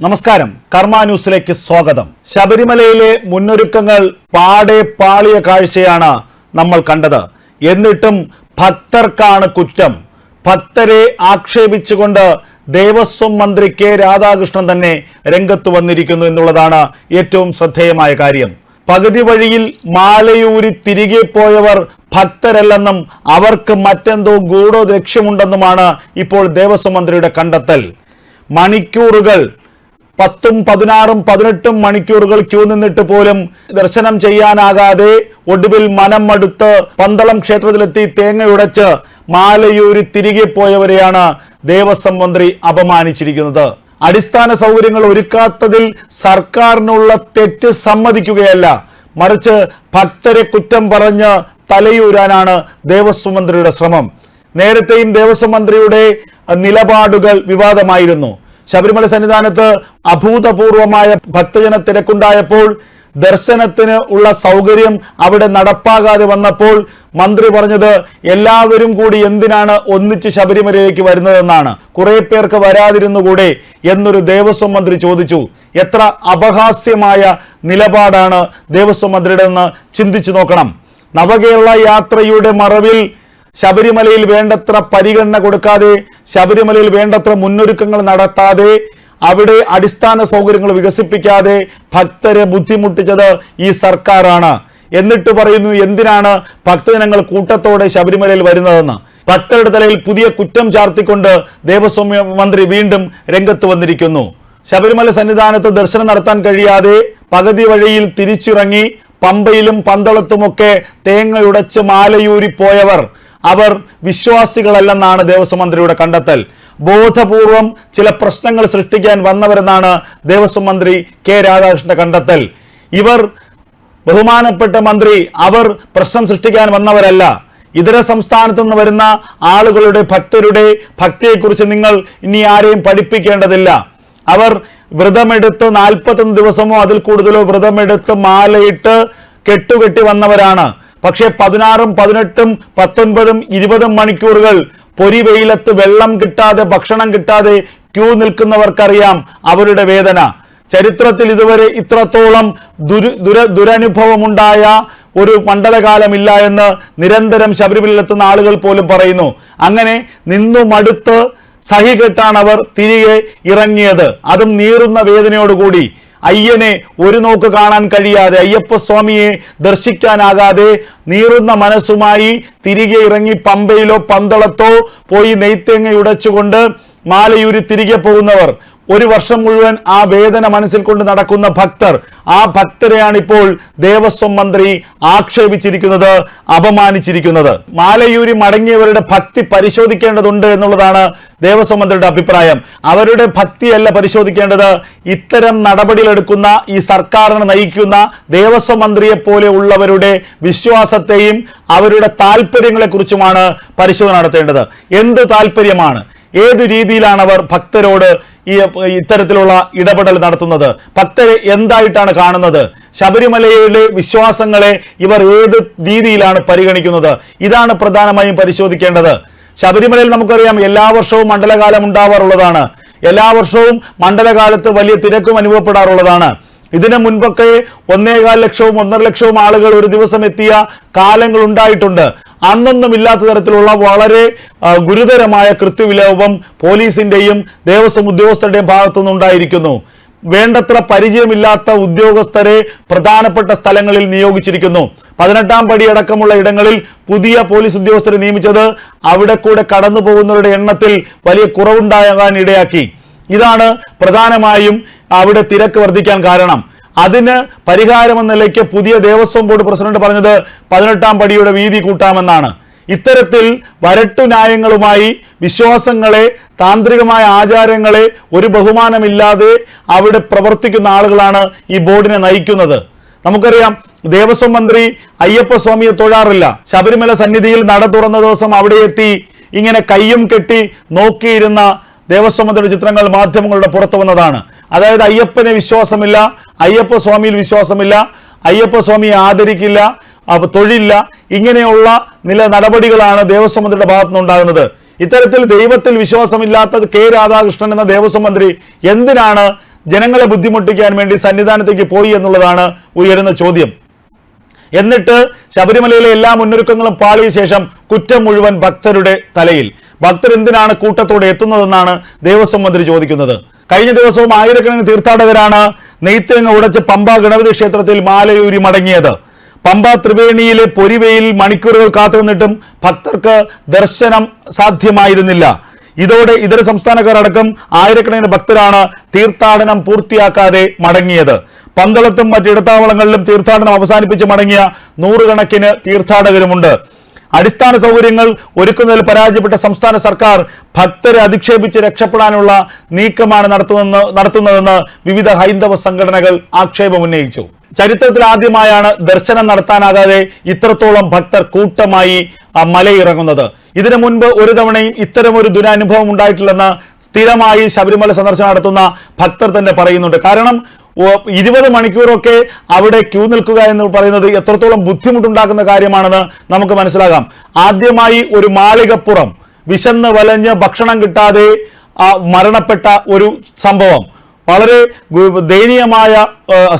നമസ്കാരം. കർമ്മ ന്യൂസിലേക്ക് സ്വാഗതം. ശബരിമലയിലെ മുന്നൊരുക്കങ്ങൾ പാടെ പാളിയ കാഴ്ചയാണ് നമ്മൾ കണ്ടത്. എന്നിട്ടും ഭക്തർക്കാണ് കുറ്റം. ഭക്തരെ ആക്ഷേപിച്ചുകൊണ്ട് ദേവസ്വം മന്ത്രി കെ രാധാകൃഷ്ണൻ തന്നെ രംഗത്ത് വന്നിരിക്കുന്നു എന്നുള്ളതാണ് ഏറ്റവും ശ്രദ്ധേയമായ കാര്യം. പകുതി വഴിയിൽ മാലയൂരി തിരികെ പോയവർ ഭക്തരല്ലെന്നും അവർക്ക് മറ്റെന്തോ ഗൂഢോ ലക്ഷ്യമുണ്ടെന്നുമാണ് ഇപ്പോൾ ദേവസ്വം മന്ത്രിയുടെ കണ്ടെത്തൽ. മണിക്കൂറുകൾ പത്തും പതിനാറും പതിനെട്ടും മണിക്കൂറുകൾ ക്യൂ നിന്നിട്ട് പോലും ദർശനം ചെയ്യാനാകാതെ ഒടുവിൽ മനം മടുത്ത് പന്തളം ക്ഷേത്രത്തിലെത്തി തേങ്ങയുടച്ച് മാലയൂരി തിരികെ പോയവരെയാണ് ദേവസ്വം മന്ത്രി അപമാനിച്ചിരിക്കുന്നത്. അടിസ്ഥാന സൗകര്യങ്ങൾ ഒരുക്കാത്തതിൽ സർക്കാരിനുള്ള തെറ്റ് സമ്മതിക്കുകയല്ല. മറിച്ച് ഭക്തരെ കുറ്റം പറഞ്ഞ് തലയൂരാനാണ് ദേവസ്വം മന്ത്രിയുടെ ശ്രമം. നേരത്തെയും ദേവസ്വം മന്ത്രിയുടെ നിലപാടുകൾ വിവാദമായിരുന്നു. ശബരിമല സന്നിധാനത്ത് അഭൂതപൂർവമായ ഭക്തജന തിരക്കുണ്ടായപ്പോൾ ദർശനത്തിന് ഉള്ള സൗകര്യം അവിടെ നടപ്പാകാതെ വന്നപ്പോൾ മന്ത്രി പറഞ്ഞത് എല്ലാവരും കൂടി എന്തിനാണ് ഒന്നിച്ച് ശബരിമലയിലേക്ക് വരുന്നതെന്നാണ്. കുറെ പേർക്ക് വരാതിരുന്നുകൂടെ എന്നൊരു ദേവസ്വം മന്ത്രി ചോദിച്ചു. എത്ര അപഹാസ്യമായ നിലപാടാണ് ദേവസ്വം മന്ത്രിയുടെ എന്ന് ചിന്തിച്ചു നോക്കണം. നവകേരള യാത്രയുടെ മറവിൽ ശബരിമലയിൽ വേണ്ടത്ര പരിഗണന കൊടുക്കാതെ ശബരിമലയിൽ വേണ്ടത്ര മുന്നൊരുക്കങ്ങൾ നടത്താതെ അവിടെ അടിസ്ഥാന സൗകര്യങ്ങൾ വികസിപ്പിക്കാതെ ഭക്തരെ ബുദ്ധിമുട്ടിച്ചത് ഈ സർക്കാരാണ്. എന്നിട്ട് പറയുന്നു എന്തിനാണ് ഭക്തജനങ്ങൾ കൂട്ടത്തോടെ ശബരിമലയിൽ വരുന്നതെന്ന്? ഭക്തരുടെ തലയിൽ പുതിയ കുറ്റം ചാർത്തിക്കൊണ്ട് ദേവസ്വം മന്ത്രി വീണ്ടും രംഗത്ത് വന്നിരിക്കുന്നു. ശബരിമല സന്നിധാനത്ത് ദർശനം നടത്താൻ കഴിയാതെ പകുതി വഴിയിൽ തിരിച്ചിറങ്ങി പമ്പയിലും പന്തളത്തുമൊക്കെ തേങ്ങയുടച്ച് മാലയൂരി പോയവർ അവർ വിശ്വാസികളല്ലെന്നാണ് ദേവസ്വം മന്ത്രിയുടെ കണ്ടെത്തൽ. ബോധപൂർവം ചില പ്രശ്നങ്ങൾ സൃഷ്ടിക്കാൻ വന്നവരെന്നാണ് ദേവസ്വം മന്ത്രി കെ രാധാകൃഷ്ണന്റെ കണ്ടെത്തൽ. ഇവർ ബഹുമാനപ്പെട്ട മന്ത്രി അവർ പ്രശ്നം സൃഷ്ടിക്കാൻ വന്നവരല്ല. ഇതര സംസ്ഥാനത്തു നിന്ന് വരുന്ന ആളുകളുടെ ഭക്തരുടെ ഭക്തിയെക്കുറിച്ച് നിങ്ങൾ ഇനി ആരെയും പഠിപ്പിക്കേണ്ടതില്ല. അവർ വ്രതമെടുത്ത് നാൽപ്പത്തൊന്ന് ദിവസമോ അതിൽ കൂടുതലോ വ്രതമെടുത്ത് മാലയിട്ട് കെട്ടുകെട്ടി വന്നവരാണ്. പക്ഷേ പതിനാറും പതിനെട്ടും പത്തൊൻപതും ഇരുപതും മണിക്കൂറുകൾ പൊരി വെയിലത്ത് വെള്ളം കിട്ടാതെ ഭക്ഷണം കിട്ടാതെ ക്യൂ നിൽക്കുന്നവർക്കറിയാം അവരുടെ വേദന. ചരിത്രത്തിൽ ഇതുവരെ ഇത്രത്തോളം ദുരു ദുര ദുരനുഭവമുണ്ടായ ഒരു മണ്ഡലകാലമില്ല എന്ന് നിരന്തരം ശബരിമലയിലെത്തുന്ന ആളുകൾ പോലും പറയുന്നു. അങ്ങനെ നിന്നു മടുത്ത് സഹികെട്ടാണ് അവർ തിരികെ ഇറങ്ങിയത്. അതും നീറുന്ന വേദനയോടുകൂടി. അയ്യനെ ഒരു നോക്ക് കാണാൻ കഴിയാതെ അയ്യപ്പ സ്വാമിയെ ദർശിക്കാനാകാതെ നീറുന്ന മനസ്സുമായി തിരികെ ഇറങ്ങി പമ്പയിലോ പന്തളത്തോ പോയി നെയ്ത്തേങ്ങ ഉടച്ചുകൊണ്ട് മാലയൂരി തിരികെ പോകുന്നവർ ഒരു വർഷം മുഴുവൻ ആ വേദന മനസ്സിൽ കൊണ്ട് നടക്കുന്ന ഭക്തർ ആ ഭക്തരെയാണ് ഇപ്പോൾ ദേവസ്വം മന്ത്രി ആക്ഷേപിച്ചിരിക്കുന്നത് അപമാനിച്ചിരിക്കുന്നത്. മാലയൂരി മടങ്ങിയവരുടെ ഭക്തി പരിശോധിക്കേണ്ടതുണ്ട് എന്നുള്ളതാണ് ദേവസ്വം മന്ത്രിയുടെ അഭിപ്രായം. അവരുടെ ഭക്തിയല്ല പരിശോധിക്കേണ്ടത്. ഇത്തരം നടപടികളെടുക്കുന്ന ഈ സർക്കാരിനെ നയിക്കുന്ന ദേവസ്വം മന്ത്രിയെ പോലെ ഉള്ളവരുടെ വിശ്വാസത്തെയും അവരുടെ താല്പര്യങ്ങളെക്കുറിച്ചുമാണ് പരിശോധന നടത്തേണ്ടത്. എന്ത് താല്പര്യമാണ് ഏത് രീതിയിലാണ് അവർ ഭക്തരോട് ഈ ഇത്തരത്തിലുള്ള ഇടപെടൽ നടത്തുന്നത്? ഭക്തരെ എന്തായിട്ടാണ് കാണുന്നത്? ശബരിമലയിലെ വിശ്വാസങ്ങളെ ഇവർ ഏത് രീതിയിലാണ് പരിഗണിക്കുന്നത്? ഇതാണ് പ്രധാനമായും പരിശോധിക്കേണ്ടത്. ശബരിമലയിൽ നമുക്കറിയാം എല്ലാ വർഷവും മണ്ഡലകാലം ഉണ്ടാവാറുള്ളതാണ്. എല്ലാ വർഷവും മണ്ഡലകാലത്ത് വലിയ തിരക്കും അനുഭവപ്പെടാറുള്ളതാണ്. ഇതിനു മുൻപൊക്കെ ഒന്നേകാൽ ലക്ഷവും ഒന്നര ലക്ഷവും ആളുകൾ ഒരു ദിവസം എത്തിയ കാലങ്ങൾ ഉണ്ടായിട്ടുണ്ട്. അന്നൊന്നും ഇല്ലാത്ത തരത്തിലുള്ള വളരെ ഗുരുതരമായ കൃത്യവിലോപം പോലീസിന്റെയും ദേവസ്വം ഉദ്യോഗസ്ഥരുടെയും ഭാഗത്തുനിന്നുണ്ടായിരിക്കുന്നു. വേണ്ടത്ര പരിചയമില്ലാത്ത ഉദ്യോഗസ്ഥരെ പ്രധാനപ്പെട്ട സ്ഥലങ്ങളിൽ നിയോഗിച്ചിരിക്കുന്നു. പതിനെട്ടാം പടി അടക്കമുള്ള ഇടങ്ങളിൽ പുതിയ പോലീസ് ഉദ്യോഗസ്ഥരെ നിയമിച്ചത് അവിടെ കൂടെ കടന്നു പോകുന്നവരുടെ എണ്ണത്തിൽ വലിയ കുറവുണ്ടാകാൻ ഇടയാക്കി. ഇതാണ് പ്രധാനമായും അവിടെ തിരക്ക് വർദ്ധിക്കാൻ കാരണം. അതിന് പരിഹാരമെന്ന നിലയ്ക്ക് പുതിയ ദേവസ്വം ബോർഡ് പ്രസിഡന്റ് പറഞ്ഞത് പതിനെട്ടാം പടിയുടെ വീതി കൂട്ടാമെന്നാണ്. ഇത്തരത്തിൽ വരട്ടു ന്യായങ്ങളുമായി വിശ്വാസങ്ങളെ താന്ത്രികമായ ആചാരങ്ങളെ ഒരു ബഹുമാനമില്ലാതെ അവിടെ പ്രവർത്തിക്കുന്ന ആളുകളാണ് ഈ ബോർഡിനെ നയിക്കുന്നത്. നമുക്കറിയാം ദേവസ്വം മന്ത്രി അയ്യപ്പ സ്വാമിയെ തൊഴാറില്ല. ശബരിമല സന്നിധിയിൽ നട തുറന്ന ദിവസം അവിടെ എത്തി ഇങ്ങനെ കയ്യും കെട്ടി നോക്കിയിരുന്ന ദേവസ്വം മന്ത്രിയുടെ ചിത്രങ്ങൾ മാധ്യമങ്ങളുടെ പുറത്തു വന്നതാണ്. അതായത് അയ്യപ്പനെ വിശ്വാസമില്ല അയ്യപ്പ സ്വാമിയിൽ വിശ്വാസമില്ല അയ്യപ്പ സ്വാമിയെ ആദരിക്കില്ല തൊഴിലില്ല. ഇങ്ങനെയുള്ള നില നടപടികളാണ് ദേവസ്വം മന്ത്രിയുടെ ഭാഗത്തു നിന്നുണ്ടാകുന്നത് ഇത്തരത്തിൽ ദൈവത്തിൽ വിശ്വാസമില്ലാത്ത കെ രാധാകൃഷ്ണൻ എന്ന ദേവസ്വം മന്ത്രി എന്തിനാണ് ജനങ്ങളെ ബുദ്ധിമുട്ടിക്കാൻ വേണ്ടി സന്നിധാനത്തേക്ക് പോയി എന്നുള്ളതാണ് ഉയരുന്ന ചോദ്യം. എന്നിട്ട് ശബരിമലയിലെ എല്ലാ മുന്നൊരുക്കങ്ങളും പാളിയ ശേഷം കുറ്റം മുഴുവൻ ഭക്തരുടെ തലയിൽ. ഭക്തർ എന്തിനാണ് കൂട്ടത്തോടെ എത്തുന്നതെന്നാണ് ദേവസ്വം മന്ത്രി ചോദിക്കുന്നത്. കഴിഞ്ഞ ദിവസവും ആയിരക്കണക്കിന് തീർത്ഥാടകരാണ് നെയ്ത്തേങ്ങ ഉടച്ച് പമ്പ ഗണപതി ക്ഷേത്രത്തിൽ മാലയൂരി മടങ്ങിയത്. പമ്പ ത്രിവേണിയിലെ പൊരിവയിൽ മണിക്കൂറുകൾ കാത്തുനിന്നിട്ടും ഭക്തർക്ക് ദർശനം സാധ്യമായിരുന്നില്ല. ഇതോടെ ഇതര സംസ്ഥാനക്കാരടക്കം ആയിരക്കണക്കിന് ഭക്തരാണ് തീർത്ഥാടനം പൂർത്തിയാക്കാതെ മടങ്ങിയത്. പന്തളത്തും മറ്റിടത്താവളങ്ങളിലും തീർത്ഥാടനം അവസാനിപ്പിച്ച് മടങ്ങിയ നൂറുകണക്കിന് തീർത്ഥാടകരുമുണ്ട്. അടിസ്ഥാന സൗകര്യങ്ങൾ ഒരുക്കുന്നതിൽ പരാജയപ്പെട്ട സംസ്ഥാന സർക്കാർ ഭക്തരെ അധിക്ഷേപിച്ച് രക്ഷപ്പെടാനുള്ള നീക്കമാണ് നടത്തുന്ന നടത്തുന്നതെന്ന് വിവിധ ഹൈന്ദവ സംഘടനകൾ ആക്ഷേപമുന്നയിച്ചു ചരിത്രത്തിൽ ആദ്യമായാണ് ദർശനം നടത്താനാകാതെ ഇത്രത്തോളം ഭക്തർ കൂട്ടമായി മലയിറങ്ങുന്നത്. ഇതിനു മുൻപ് ഒരു തവണയും ഇത്തരം ഒരു ദുരനുഭവം ഉണ്ടായിട്ടില്ലെന്ന് സ്ഥിരമായി ശബരിമല സന്ദർശനം നടത്തുന്ന ഭക്തർ തന്നെ പറയുന്നുണ്ട്. കാരണം ഇരുപത് മണിക്കൂറൊക്കെ അവിടെ ക്യൂ നിൽക്കുക എന്ന് പറയുന്നത് എത്രത്തോളം ബുദ്ധിമുട്ടുണ്ടാക്കുന്ന കാര്യമാണെന്ന് നമുക്ക് മനസ്സിലാകാം. ആദ്യമായി ഒരു മാളികപ്പുറം വിശന്ന് വലഞ്ഞ് ഭക്ഷണം കിട്ടാതെ മരണപ്പെട്ട ഒരു സംഭവം. വളരെ ദയനീയമായ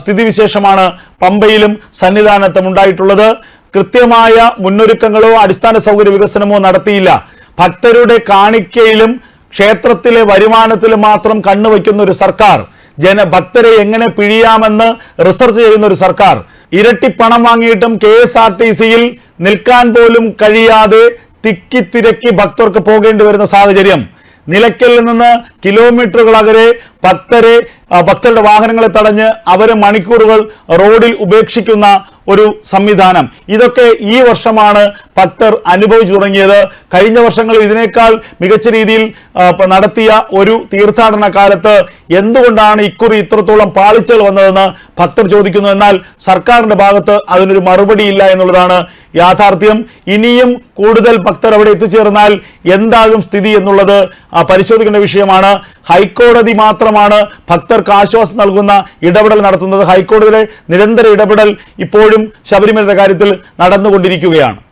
സ്ഥിതിവിശേഷമാണ് പമ്പയിലും സന്നിധാനത്തും ഉണ്ടായിട്ടുള്ളത്. കൃത്യമായ മുന്നൊരുക്കങ്ങളോ അടിസ്ഥാന സൗകര്യ വികസനമോ നടത്തിയില്ല. ഭക്തരുടെ കാണിക്കയിലും ക്ഷേത്രത്തിലെ വരുമാനത്തിലും മാത്രം കണ്ണുവയ്ക്കുന്ന ഒരു സർക്കാർ ജന ഭക്തരെ എങ്ങനെ പിഴിയാമെന്ന് റിസർച്ച് ചെയ്യുന്ന ഒരു സർക്കാർ. ഇരട്ടി പണം വാങ്ങിയിട്ടും കെ എസ് ആർ ടി സിയിൽ നിൽക്കാൻ പോലും കഴിയാതെ തിക്കി തിരക്കി ഭക്തർക്ക് പോകേണ്ടി വരുന്ന സാഹചര്യം. നിലയ്ക്കൽ നിന്ന് കിലോമീറ്ററുകൾ അകലെ ഭക്തരെ ഭക്തരുടെ വാഹനങ്ങളെ തടഞ്ഞ് അവരെ മണിക്കൂറുകൾ റോഡിൽ ഉപേക്ഷിക്കുന്ന ഒരു സംവിധാനം. ഇതൊക്കെ ഈ വർഷമാണ് ഭക്തർ അനുഭവിച്ചു തുടങ്ങിയത്. കഴിഞ്ഞ വർഷങ്ങളിൽ ഇതിനേക്കാൾ മികച്ച രീതിയിൽ നടത്തിയ ഒരു തീർത്ഥാടന കാലത്ത് എന്തുകൊണ്ടാണ് ഇക്കുറി ഇത്രത്തോളം പാളിച്ചകൾ വന്നതെന്ന് ഭക്തർ ചോദിക്കുന്നു. എന്നാൽ സർക്കാരിന്റെ ഭാഗത്ത് അതിനൊരു മറുപടിയില്ല എന്നുള്ളതാണ് യാഥാർത്ഥ്യം. ഇനിയും കൂടുതൽ ഭക്തർ അവിടെ എത്തിച്ചേർന്നാൽ എന്താകും സ്ഥിതി എന്നുള്ളത് പരിശോധിക്കേണ്ട വിഷയമാണ്. ഹൈക്കോടതി മാത്രമാണ് ഭക്തർക്ക് ആശ്വാസം നൽകുന്ന ഇടപെടൽ നടത്തുന്നത്. ഹൈക്കോടതിയിലെ നിരന്തര ഇടപെടൽ ഇപ്പോഴും ശബരിമലയുടെ കാര്യത്തിൽ നടന്നുകൊണ്ടിരിക്കുകയാണ്.